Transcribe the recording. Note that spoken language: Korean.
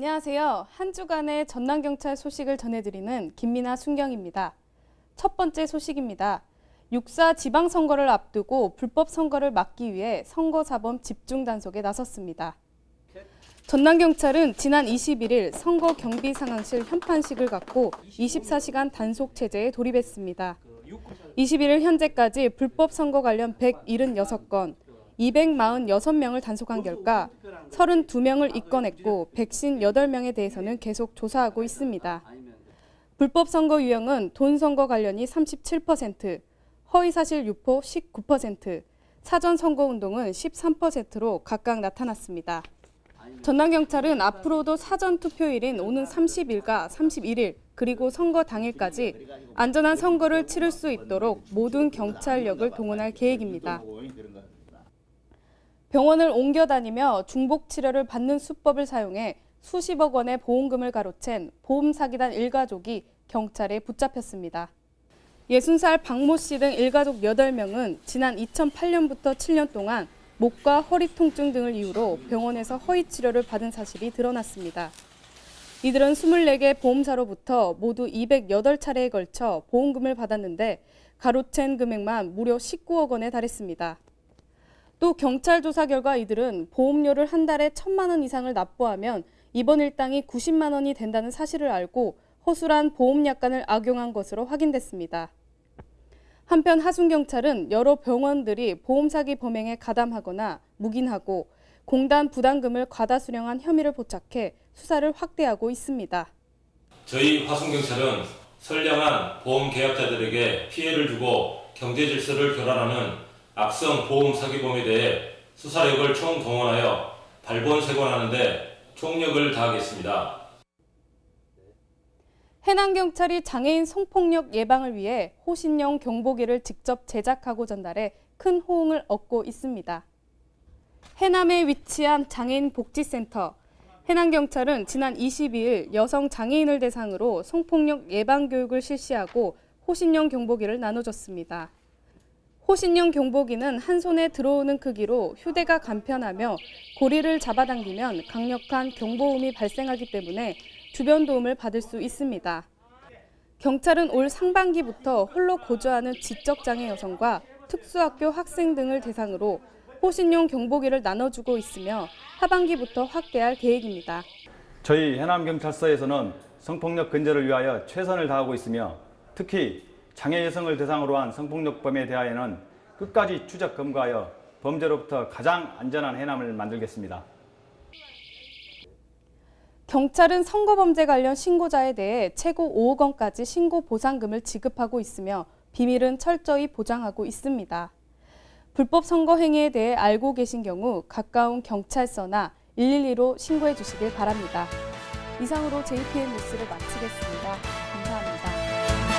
안녕하세요. 한 주간의 전남경찰 소식을 전해드리는 김민아 순경입니다. 첫 번째 소식입니다. 육사 지방선거를 앞두고 불법 선거를 막기 위해 선거사범 집중 단속에 나섰습니다. 전남경찰은 지난 21일 선거 경비 상황실 현판식을 갖고 24시간 단속 체제에 돌입했습니다. 21일 현재까지 불법 선거 관련 176건, 246명을 단속한 결과 32명을 입건했고 158명에 대해서는 계속 조사하고 있습니다. 불법 선거 유형은 돈 선거 관련이 37%, 허위 사실 유포 19%, 사전 선거 운동은 13%로 각각 나타났습니다. 전남경찰은 앞으로도 사전 투표일인 오는 30일과 31일 그리고 선거 당일까지 안전한 선거를 치를 수 있도록 모든 경찰력을 동원할 계획입니다. 병원을 옮겨 다니며 중복 치료를 받는 수법을 사용해 수십억 원의 보험금을 가로챈 보험 사기단 일가족이 경찰에 붙잡혔습니다. 60살 박모 씨 등 일가족 8명은 지난 2008년부터 7년 동안 목과 허리 통증 등을 이유로 병원에서 허위 치료를 받은 사실이 드러났습니다. 이들은 24개 보험사로부터 모두 208차례에 걸쳐 보험금을 받았는데 가로챈 금액만 무려 19억 원에 달했습니다. 또 경찰 조사 결과 이들은 보험료를 한 달에 천만 원 이상을 납부하면 이번 일당이 90만 원이 된다는 사실을 알고 허술한 보험 약관을 악용한 것으로 확인됐습니다. 한편 하순경찰은 여러 병원들이 보험 사기 범행에 가담하거나 묵인하고 공단 부담금을 과다 수령한 혐의를 포착해 수사를 확대하고 있습니다. 저희 화순경찰은 선량한 보험 계약자들에게 피해를 주고 경제 질서를 교란하는 악성 보험 사기범에 대해 수사력을 총동원하여 발본색원하는데 총력을 다하겠습니다. 해남경찰이 장애인 성폭력 예방을 위해 호신용 경보기를 직접 제작하고 전달해 큰 호응을 얻고 있습니다. 해남에 위치한 장애인 복지센터 해남경찰은 지난 22일 여성 장애인을 대상으로 성폭력 예방 교육을 실시하고 호신용 경보기를 나눠줬습니다. 호신용 경보기는 한 손에 들어오는 크기로 휴대가 간편하며 고리를 잡아당기면 강력한 경보음이 발생하기 때문에 주변 도움을 받을 수 있습니다. 경찰은 올 상반기부터 홀로 거주하는 지적장애 여성과 특수학교 학생 등을 대상으로 호신용 경보기를 나눠주고 있으며 하반기부터 확대할 계획입니다. 저희 해남경찰서에서는 성폭력 근절을 위하여 최선을 다하고 있으며 특히 장애 여성을 대상으로 한 성폭력범에 대하여는 끝까지 추적 검거하여 범죄로부터 가장 안전한 해남을 만들겠습니다. 경찰은 선거범죄 관련 신고자에 대해 최고 5억 원까지 신고 보상금을 지급하고 있으며 비밀은 철저히 보장하고 있습니다. 불법 선거 행위에 대해 알고 계신 경우 가까운 경찰서나 112로 신고해 주시길 바랍니다. 이상으로 JPN 뉴스를 마치겠습니다.